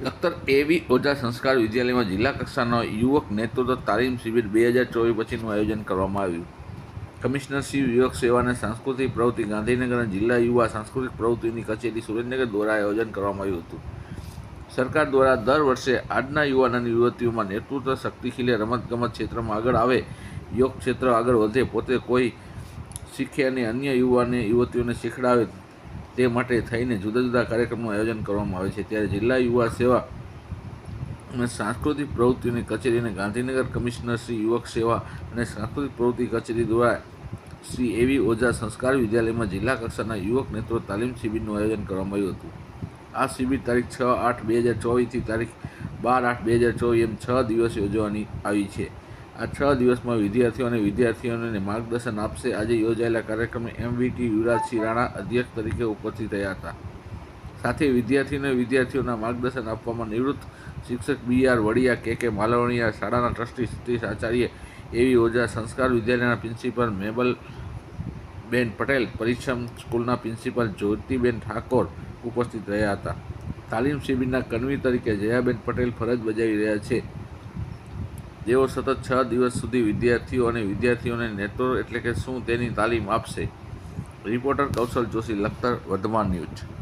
લખતર એવી ઓઝા સંસ્કાર વિદ્યાલયમાં જિલ્લા કક્ષાનો યુવક નેતૃત્વ તાલીમ શિબિર બે હજાર ચોવીસ પછીનું આયોજન કરવામાં આવ્યું. કમિશનર શ્રી યુવક સેવા અને સાંસ્કૃતિક પ્રવૃત્તિ ગાંધીનગર જિલ્લા યુવા સાંસ્કૃતિક પ્રવૃત્તિની કચેરી સુરેન્દ્રનગર દ્વારા આયોજન કરવામાં આવ્યું હતું. સરકાર દ્વારા દર વર્ષે આજના યુવાન અને યુવતીઓમાં નેતૃત્વ શક્તિ ખીલે રમતગમત ક્ષેત્રમાં આગળ આવે, યોગ ક્ષેત્ર આગળ વધે, પોતે કોઈ શીખે અને અન્ય યુવાને, યુવતીઓને શીખડાવે તે માટે થઈને જુદા જુદા કાર્યક્રમનું આયોજન કરવામાં આવે છે. ત્યારે જિલ્લા યુવા સેવા અને સાંસ્કૃતિક પ્રવૃત્તિની કચેરી અને ગાંધીનગર કમિશનર શ્રી યુવક સેવા અને સાંસ્કૃતિક પ્રવૃત્તિ કચેરી દ્વારા શ્રી એવી ઓઝા સંસ્કાર વિદ્યાલયમાં જિલ્લા કક્ષાના યુવક નેતૃત્વ તાલીમ શિબિરનું આયોજન કરવામાં આવ્યું હતું. આ શિબિર તારીખ છ આઠ બે હજાર ચોવીસથી તારીખ બાર આઠ બે હજાર ચોવીસ એમ છ દિવસ યોજવાની આવી છે. આ છ દિવસમાં વિદ્યાર્થીઓ અને વિદ્યાર્થીઓને માર્ગદર્શન આપશે. આજે યોજાયેલા કાર્યક્રમે એમવીટી યુવરાજસિંહ રાણા અધ્યક્ષ તરીકે ઉપસ્થિત રહ્યા હતા. સાથે વિદ્યાર્થીઓ અને વિદ્યાર્થીઓના માર્ગદર્શન આપવામાં નિવૃત્ત શિક્ષક બી આર વડિયા, કે કે માલવણીયા, શાળાના ટ્રસ્ટી સતીશ આચાર્ય એવી ઓઝા સંસ્કાર વિદ્યાલયના પ્રિન્સિપલ મેબલ બેન પટેલ પરિશ્રમ સ્કૂલના પ્રિન્સિપલ જ્યોતિબેન ઠાકોર ઉપસ્થિત રહ્યા હતા. તાલીમ શિબિરના કન્વી તરીકે જયાબેન પટેલ ફરજ બજાવી રહ્યા છે. જેઓ સતત છ દિવસ સુધી વિદ્યાર્થીઓ અને વિદ્યાર્થીઓને નેટવર્ક એટલે કે શું તેની તાલીમ આપશે? Reporter Kaushal Joshi, Lakhtar Vardhaman news.